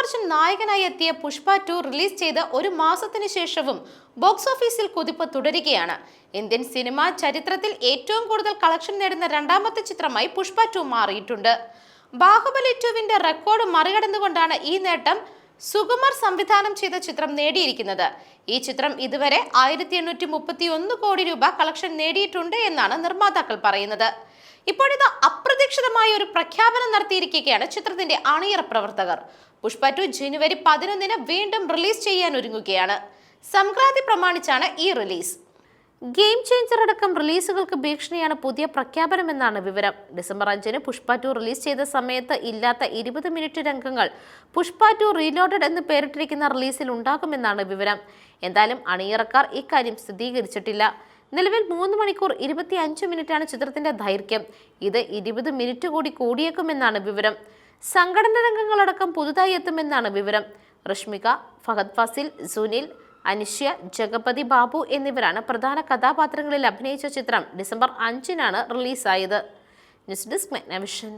അർജുൻ നായകനായി എത്തിയ Pushpa to release ചെയ്ത ഒരു മാസത്തിന് ശേഷവും ബോക്സ് ഓഫീസിൽ കുതിപ്പ് തുടരുകയാണ്. ഇന്ത്യൻ സിനിമാ ചരിത്രത്തിൽ ഏറ്റവും കൂടുതൽ കളക്ഷൻ നേടുന്ന രണ്ടാമത്തെ ചിത്രമായി പുഷ്പ ടു മാറിയിട്ടുണ്ട്. ബാഹുബലി ടുവിന്റെ റെക്കോർഡ് മറികടന്നുകൊണ്ടാണ് ഈ നേട്ടം സുകുമാർ സംവിധാനം ചെയ്ത ചിത്രം നേടിയിരിക്കുന്നത്. ഈ ചിത്രം ഇതുവരെ ആയിരത്തി എണ്ണൂറ്റി മുപ്പത്തി ഒന്ന് കോടി രൂപ കളക്ഷൻ നേടിയിട്ടുണ്ട് എന്നാണ് നിർമ്മാതാക്കൾ പറയുന്നത്. ഇപ്പോഴിത് അപ്രതീക്ഷിതമായ ഒരു പ്രഖ്യാപനം നടത്തിയിരിക്കുകയാണ് ചിത്രത്തിന്റെ അണിയറ പ്രവർത്തകർ. പുഷ്പ ടു ജനുവരി പതിനൊന്നിന് വീണ്ടും റിലീസ് ചെയ്യാൻ ഒരുങ്ങുകയാണ്. സംക്രാന്തി പ്രമാണിച്ചാണ് ഈ റിലീസ്. ഗെയിം ചേഞ്ചർ അടക്കം റിലീസുകൾക്ക് ഭീഷണിയാണ് പുതിയ പ്രഖ്യാപനമെന്നാണ് വിവരം. ഡിസംബർ അഞ്ചിന് പുഷ്പ ടു റിലീസ് ചെയ്ത സമയത്ത് ഇല്ലാത്ത ഇരുപത് മിനിറ്റ് രംഗങ്ങൾ പുഷ്പ ടു റീലോഡഡ് എന്ന് പേരിട്ടിരിക്കുന്ന റിലീസിൽ ഉണ്ടാകുമെന്നാണ് വിവരം. എന്തായാലും അണിയറക്കാർ ഇക്കാര്യം സ്ഥിരീകരിച്ചിട്ടില്ല. നിലവിൽ മൂന്ന് മണിക്കൂർ ഇരുപത്തി അഞ്ച് മിനിറ്റാണ് ചിത്രത്തിന്റെ ദൈർഘ്യം. ഇത് ഇരുപത് മിനിറ്റ് കൂടി കൂടിയേക്കുമെന്നാണ് വിവരം. സംഘടന രംഗങ്ങളടക്കം പുതുതായി എത്തുമെന്നാണ് വിവരം. റഷ്മിക ഫഹദ് ഫസിൽ സുനിൽ അനിഷ്യ ജഗപതി ബാബു എന്നിവരാണ് പ്രധാന കഥാപാത്രങ്ങളിൽ അഭിനയിച്ച ചിത്രം ഡിസംബർ അഞ്ചിനാണ് റിലീസായത്. News desk മെഗ്നവിഷൻ.